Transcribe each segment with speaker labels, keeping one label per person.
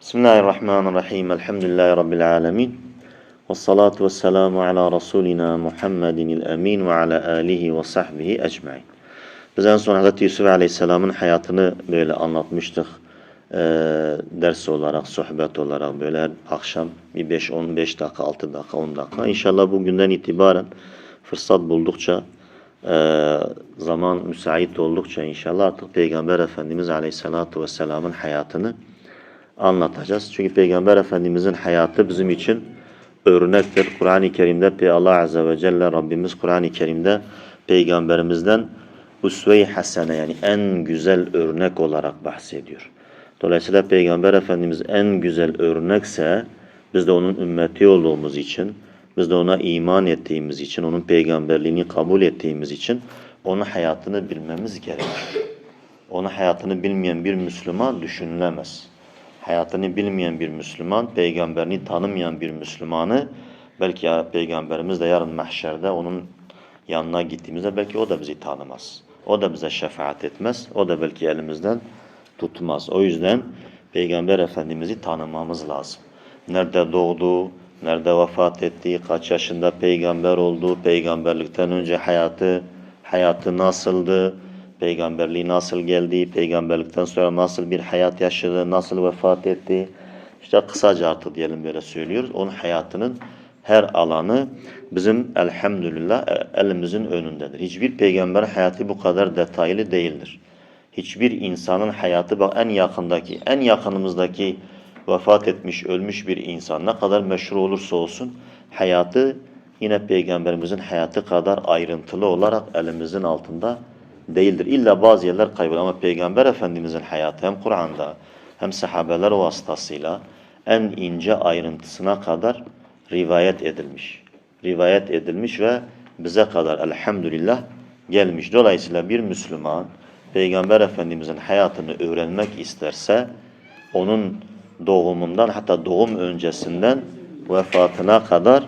Speaker 1: Bismillahirrahmanirrahim. Elhamdülillahi Rabbil alemin. Ve salatu ve selamu ala Resulina Muhammedin il emin ve ala alihi ve sahbihi ecmain. Biz en son Hz. Yusuf Aleyhisselam'ın hayatını böyle anlatmıştık. Ee, ders olarak, sohbet olarak böyle akşam bir 5-15 dakika, 6 dakika, 10 dakika. İnşallah bugünden itibaren fırsat buldukça, e, zaman müsait oldukça inşallah artık Peygamber Efendimiz Aleyhisselatü Vesselam'ın hayatını anlatacağız. Çünkü Peygamber Efendimizin hayatı bizim için örnektir. Kur'an-ı Kerim'de Allah Azze ve Celle Rabbimiz Kur'an-ı Kerim'de Peygamberimizden usve-i hasene yani en güzel örnek olarak bahsediyor. Dolayısıyla Peygamber Efendimiz en güzel örnekse biz de onun ümmeti olduğumuz için, biz de ona iman ettiğimiz için, onun peygamberliğini kabul ettiğimiz için onun hayatını bilmemiz gerekir. Onun hayatını bilmeyen bir Müslüman düşünülemez hayatını bilmeyen bir Müslüman, peygamberini tanımayan bir Müslümanı belki ya peygamberimiz de yarın mahşerde onun yanına gittiğimizde belki o da bizi tanımaz. O da bize şefaat etmez. O da belki elimizden tutmaz. O yüzden peygamber efendimizi tanımamız lazım. Nerede doğdu, nerede vefat etti, kaç yaşında peygamber oldu, peygamberlikten önce hayatı hayatı nasıldı, peygamberliği nasıl geldi, peygamberlikten sonra nasıl bir hayat yaşadı, nasıl vefat etti. İşte kısaca artık diyelim böyle söylüyoruz. Onun hayatının her alanı bizim elhamdülillah elimizin önündedir. Hiçbir peygamber hayatı bu kadar detaylı değildir. Hiçbir insanın hayatı bak en yakındaki, en yakınımızdaki vefat etmiş, ölmüş bir insan ne kadar meşhur olursa olsun hayatı yine peygamberimizin hayatı kadar ayrıntılı olarak elimizin altında değildir. İlla bazı yerler kaybolur ama Peygamber Efendimizin hayatı hem Kur'an'da hem sahabeler vasıtasıyla en ince ayrıntısına kadar rivayet edilmiş. Rivayet edilmiş ve bize kadar elhamdülillah gelmiş. Dolayısıyla bir Müslüman Peygamber Efendimizin hayatını öğrenmek isterse onun doğumundan hatta doğum öncesinden vefatına kadar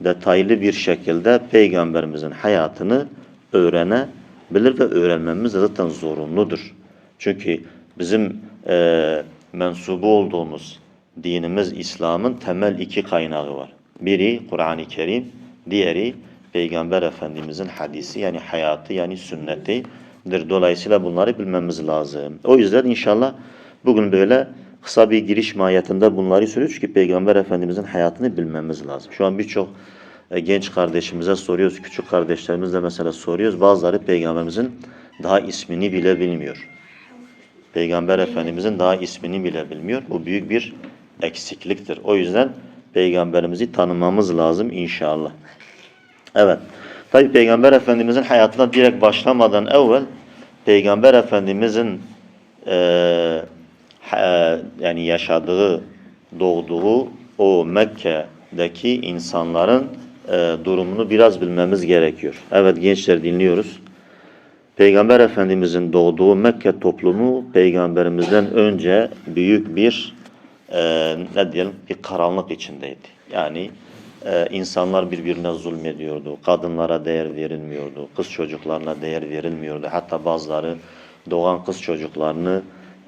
Speaker 1: detaylı bir şekilde Peygamberimizin hayatını öğrene bilir ve öğrenmemiz de zaten zorunludur. Çünkü bizim e, mensubu olduğumuz dinimiz İslam'ın temel iki kaynağı var. Biri Kur'an-ı Kerim, diğeri Peygamber Efendimizin hadisi yani hayatı yani sünnetidir. Dolayısıyla bunları bilmemiz lazım. O yüzden inşallah bugün böyle kısa bir giriş mahiyetinde bunları söylüyoruz ki Peygamber Efendimizin hayatını bilmemiz lazım. Şu an birçok genç kardeşimize soruyoruz, küçük kardeşlerimizle mesela soruyoruz. Bazıları peygamberimizin daha ismini bile bilmiyor. Peygamber Efendimizin daha ismini bile bilmiyor. Bu büyük bir eksikliktir. O yüzden peygamberimizi tanımamız lazım inşallah. Evet. Tabi Peygamber Efendimizin hayatına direkt başlamadan evvel Peygamber Efendimizin e, e, yani yaşadığı, doğduğu o Mekke'deki insanların e, durumunu biraz bilmemiz gerekiyor. Evet gençler dinliyoruz. Peygamber Efendimizin doğduğu Mekke toplumu peygamberimizden önce büyük bir e, ne diyelim bir karanlık içindeydi. Yani e, insanlar birbirine zulmediyordu, kadınlara değer verilmiyordu, kız çocuklarına değer verilmiyordu. Hatta bazıları doğan kız çocuklarını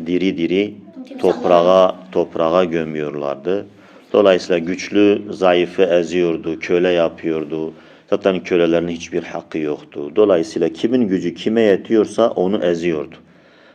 Speaker 1: diri diri toprağa toprağa gömüyorlardı. Dolayısıyla güçlü zayıfı eziyordu, köle yapıyordu. Zaten kölelerin hiçbir hakkı yoktu. Dolayısıyla kimin gücü kime yetiyorsa onu eziyordu.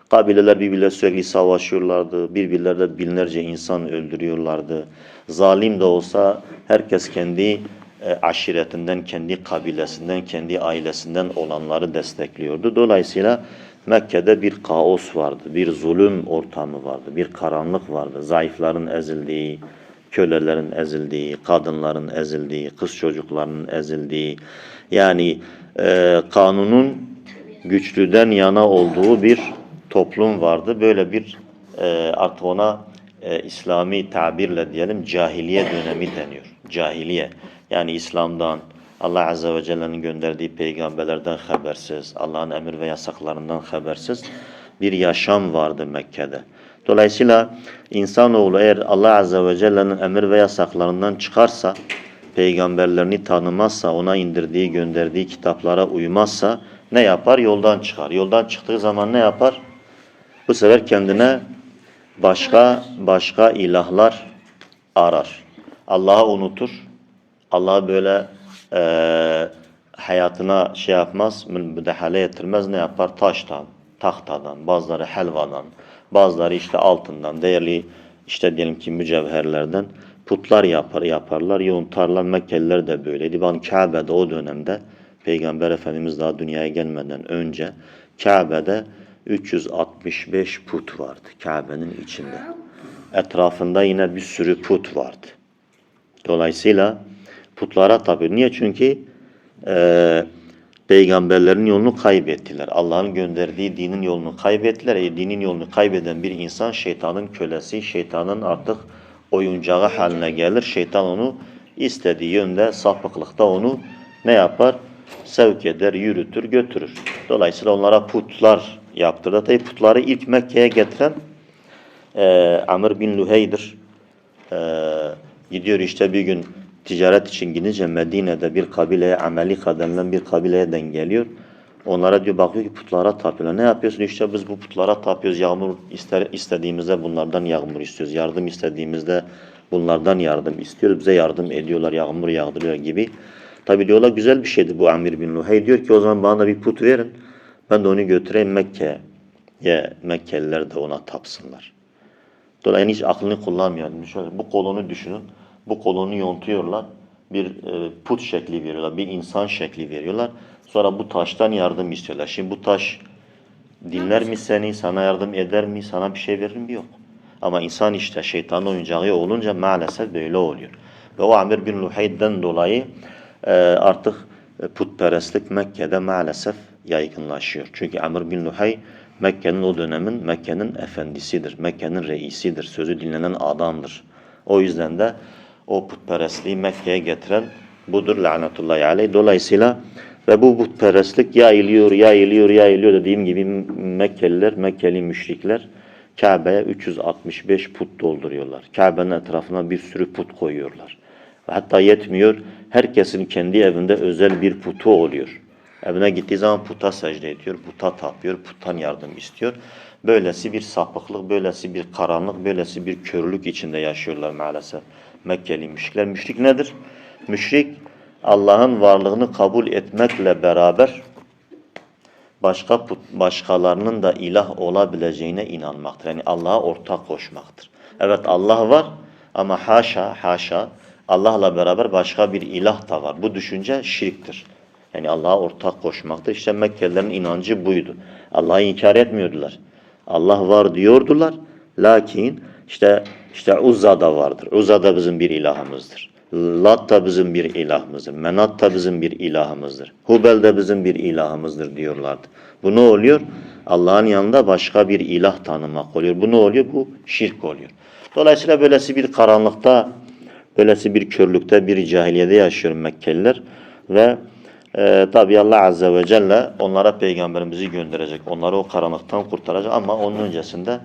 Speaker 1: Kabileler birbirleriyle sürekli savaşıyorlardı. Birbirlerine binlerce insan öldürüyorlardı. Zalim de olsa herkes kendi e, aşiretinden, kendi kabilesinden, kendi ailesinden olanları destekliyordu. Dolayısıyla Mekke'de bir kaos vardı, bir zulüm ortamı vardı, bir karanlık vardı. Zayıfların ezildiği, kölelerin ezildiği, kadınların ezildiği, kız çocuklarının ezildiği, yani e, kanunun güçlüden yana olduğu bir toplum vardı. Böyle bir e, artık ona e, İslami tabirle diyelim cahiliye dönemi deniyor. Cahiliye. Yani İslam'dan, Allah Azze ve Celle'nin gönderdiği peygamberlerden habersiz, Allah'ın emir ve yasaklarından habersiz bir yaşam vardı Mekke'de. Dolayısıyla insanoğlu eğer Allah Azze ve Celle'nin emir ve yasaklarından çıkarsa, peygamberlerini tanımazsa, ona indirdiği, gönderdiği kitaplara uymazsa ne yapar? Yoldan çıkar. Yoldan çıktığı zaman ne yapar? Bu sefer kendine başka başka ilahlar arar. Allah'ı unutur. Allah'ı böyle eee, hayatına şey yapmaz, müdahale ettirmez. Ne yapar? Taştan, tahtadan, bazıları helvadan, bazıları işte altından, değerli işte diyelim ki mücevherlerden putlar yapar, yaparlar, yontarlar. Mekkeliler de böyleydi. Ben Kabe'de o dönemde Peygamber Efendimiz daha dünyaya gelmeden önce Kabe'de 365 put vardı Kabe'nin içinde. Etrafında yine bir sürü put vardı. Dolayısıyla putlara tapıyor. Niye? Çünkü eee, peygamberlerin yolunu kaybettiler. Allah'ın gönderdiği dinin yolunu kaybettiler. E, dinin yolunu kaybeden bir insan şeytanın kölesi, şeytanın artık oyuncağı haline gelir. Şeytan onu istediği yönde, sapıklıkta onu ne yapar? Sevk eder, yürütür, götürür. Dolayısıyla onlara putlar yaptırdı. Tabi putları ilk Mekke'ye getiren eee Amr bin Luhey'dir. Eee, gidiyor işte bir gün ticaret için gidince Medine'de bir kabileye, Amelika denilen bir kabileye denk geliyor. Onlara diyor bakıyor ki putlara tapıyorlar. Ne yapıyorsun? İşte biz bu putlara tapıyoruz. Yağmur ister, istediğimizde bunlardan yağmur istiyoruz. Yardım istediğimizde bunlardan yardım istiyoruz. Bize yardım ediyorlar, yağmur yağdırıyor gibi. Tabi diyorlar güzel bir şeydi bu Amir bin Luhey. Diyor ki o zaman bana da bir put verin. Ben de onu götüreyim Mekke'ye. Mekkeliler de ona tapsınlar. Dolayısıyla hiç aklını kullanmıyor. Yani şöyle, bu kolonu düşünün. Bu kolonu yontuyorlar. Bir e, put şekli veriyorlar. Bir insan şekli veriyorlar. Sonra bu taştan yardım istiyorlar. Şimdi bu taş dinler mi seni? Sana yardım eder mi? Sana bir şey verir mi? Yok. Ama insan işte şeytanın oyuncağı olunca maalesef böyle oluyor. Ve o Amir bin Luhayd'den dolayı e, artık e, putperestlik Mekke'de maalesef yaygınlaşıyor. Çünkü Amr bin Luhay Mekke'nin o dönemin Mekke'nin efendisidir. Mekke'nin reisidir. Sözü dinlenen adamdır. O yüzden de o putperestliği Mekke'ye getiren budur lanetullahi aleyh. Dolayısıyla ve bu putperestlik yayılıyor, yayılıyor, yayılıyor dediğim gibi Mekkeliler, Mekkeli müşrikler Kabe'ye 365 put dolduruyorlar. Kabe'nin etrafına bir sürü put koyuyorlar. Hatta yetmiyor, herkesin kendi evinde özel bir putu oluyor. Evine gittiği zaman puta secde ediyor, puta tapıyor, puttan yardım istiyor. Böylesi bir sapıklık, böylesi bir karanlık, böylesi bir körlük içinde yaşıyorlar maalesef. Mekkeli müşrikler. Müşrik nedir? Müşrik Allah'ın varlığını kabul etmekle beraber başka başkalarının da ilah olabileceğine inanmaktır. Yani Allah'a ortak koşmaktır. Evet Allah var ama haşa haşa Allah'la beraber başka bir ilah da var. Bu düşünce şirktir. Yani Allah'a ortak koşmaktır. İşte Mekkelilerin inancı buydu. Allah'ı inkar etmiyordular. Allah var diyordular. Lakin işte işte Uzza da vardır. Uzza da bizim bir ilahımızdır. Lat da bizim bir ilahımızdır. Menat da bizim bir ilahımızdır. Hubel de bizim bir ilahımızdır diyorlardı. Bu ne oluyor? Allah'ın yanında başka bir ilah tanımak oluyor. Bu ne oluyor? Bu şirk oluyor. Dolayısıyla böylesi bir karanlıkta, böylesi bir körlükte, bir cahiliyede yaşıyor Mekkeliler. Ve e, tabi Allah Azze ve Celle onlara peygamberimizi gönderecek. Onları o karanlıktan kurtaracak ama onun öncesinde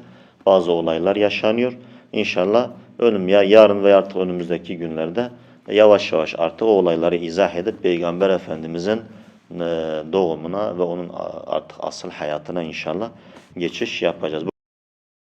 Speaker 1: bazı olaylar yaşanıyor. İnşallah önüm ya yarın veya artık önümüzdeki günlerde yavaş yavaş artık o olayları izah edip Peygamber Efendimizin e, doğumuna ve onun artık asıl hayatına inşallah geçiş yapacağız.